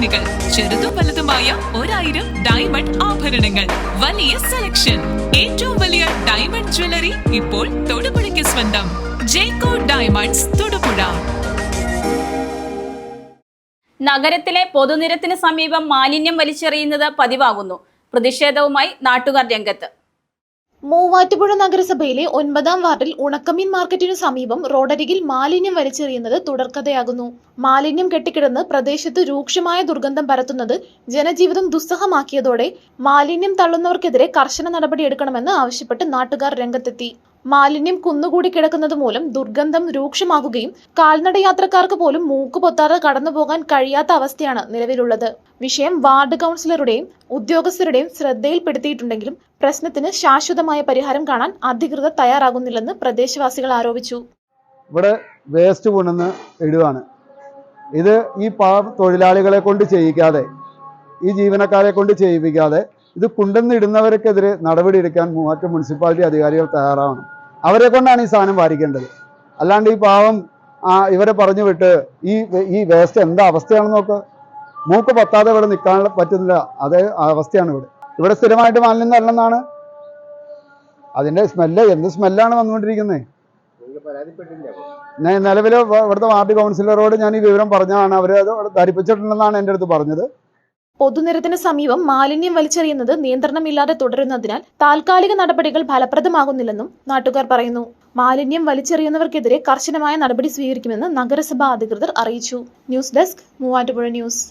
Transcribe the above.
ഡിസൈനുകൾ ചെറുതും വലുതുമായ ഒരായിരം ഡയമണ്ട് ആഭരണങ്ങൾ. വലിയ സെലക്ഷൻ ഏറ്റവും വലിയ ഡയമണ്ട് ജ്വല്ലറി ഇപ്പോൾ തൊടുപുഴയ്ക്ക് സ്വന്തം. Jacko diamonds Thodupuzha. നഗരത്തിലെ പൊതുനിരത്തിന് സമീപം മാലിന്യം വലിച്ചെറിയുന്നത് പതിവാകുന്നു. പ്രതിഷേധവുമായി നാട്ടുകാർ രംഗത്ത്. മൂവാറ്റുപുഴ നഗരസഭയിലെ ഒൻപതാം വാർഡിൽ ഉണക്കമീൻ മാർക്കറ്റിനു സമീപം റോഡരികിൽ മാലിന്യം വലിച്ചെറിയുന്നത് തുടർക്കഥയാകുന്നു. മാലിന്യം കെട്ടിക്കിടന്ന് പ്രദേശത്ത് രൂക്ഷമായ ദുർഗന്ധം പരത്തുന്നത് ജനജീവിതം ദുസ്സഹമാക്കിയതോടെ മാലിന്യം തള്ളുന്നവർക്കെതിരെ കർശന നടപടിയെടുക്കണമെന്ന് ആവശ്യപ്പെട്ട് നാട്ടുകാർ രംഗത്തെത്തി. മാലിന്യം കുന്നുകൂടി കിടക്കുന്നത് മൂലം ദുർഗന്ധം രൂക്ഷമാകുകയും കാൽനട യാത്രക്കാർക്ക് പോലും മൂക്കുപൊത്താതെ കടന്നുപോകാൻ കഴിയാത്ത അവസ്ഥയാണ് നിലവിലുള്ളത്. വിഷയം വാർഡ് കൗൺസിലറുടെയും ഉദ്യോഗസ്ഥരുടെയും ശ്രദ്ധയിൽപ്പെടുത്തിയിട്ടുണ്ടെങ്കിലും പ്രശ്നത്തിന് ശാശ്വതമായ പരിഹാരം കാണാൻ അധികൃതർ തയ്യാറാകുന്നില്ലെന്ന് പ്രദേശവാസികൾ ആരോപിച്ചു. ഇവിടെ വേസ്റ്റ് കൊണ്ടുവന്ന് ഇടുകയാണ് ഇത് ഈ പാവ തൊഴിലാളികളെ കൊണ്ട് ചെയ്യിക്കാതെ ഈ ജീവനക്കാരെ കൊണ്ട് ചെയ്യിപ്പിക്കാതെ ഇത് കുണ്ടെന്നിടുന്നവർക്കെതിരെ നടപടിയെടുക്കാൻ മൂവാറ്റം മുനിസിപ്പാലിറ്റി അധികാരികൾ തയ്യാറാവണം. അവരെ കൊണ്ടാണ് ഈ സാധനം വാരിക്കേണ്ടത്. അല്ലാണ്ട് ഈ പാവം ഇവരെ പറഞ്ഞു വിട്ട് ഈ ഈ വേസ്റ്റ് എന്താ അവസ്ഥയാണെന്ന് നോക്ക്. മൂക്ക് പത്താതെ ഇവിടെ നിൽക്കാൻ പറ്റുന്നില്ല. അതേ അവസ്ഥയാണ് ഇവിടെ. ഇവിടെ സ്ഥിരമായിട്ട് മാലിന്യം തരണമെന്നാണ്. അതിന്റെ സ്മെല്ല് എന്ത് സ്മെല്ലാണ് വന്നുകൊണ്ടിരിക്കുന്നത് നിലവിൽ ഇവിടുത്തെ വാർഡ് കൗൺസിലറോട് ഞാൻ ഈ വിവരം പറഞ്ഞതാണ്. അവർ ധരിപ്പിച്ചിട്ടുണ്ടെന്നാണ് എന്റെ അടുത്ത് പറഞ്ഞത്. പൊതുനിരത്തിന് സമീപം മാലിന്യം വലിച്ചെറിയുന്നത് നിയന്ത്രണമില്ലാതെ തുടരുന്നതിനാൽ താൽക്കാലിക നടപടികൾ ഫലപ്രദമാകുന്നില്ലെന്നും നാട്ടുകാർ പറയുന്നു. മാലിന്യം വലിച്ചെറിയുന്നവർക്കെതിരെ കർശനമായ നടപടി സ്വീകരിക്കുമെന്ന് നഗരസഭാ അധികൃതർ അറിയിച്ചു. News desk Muvattupuzha news.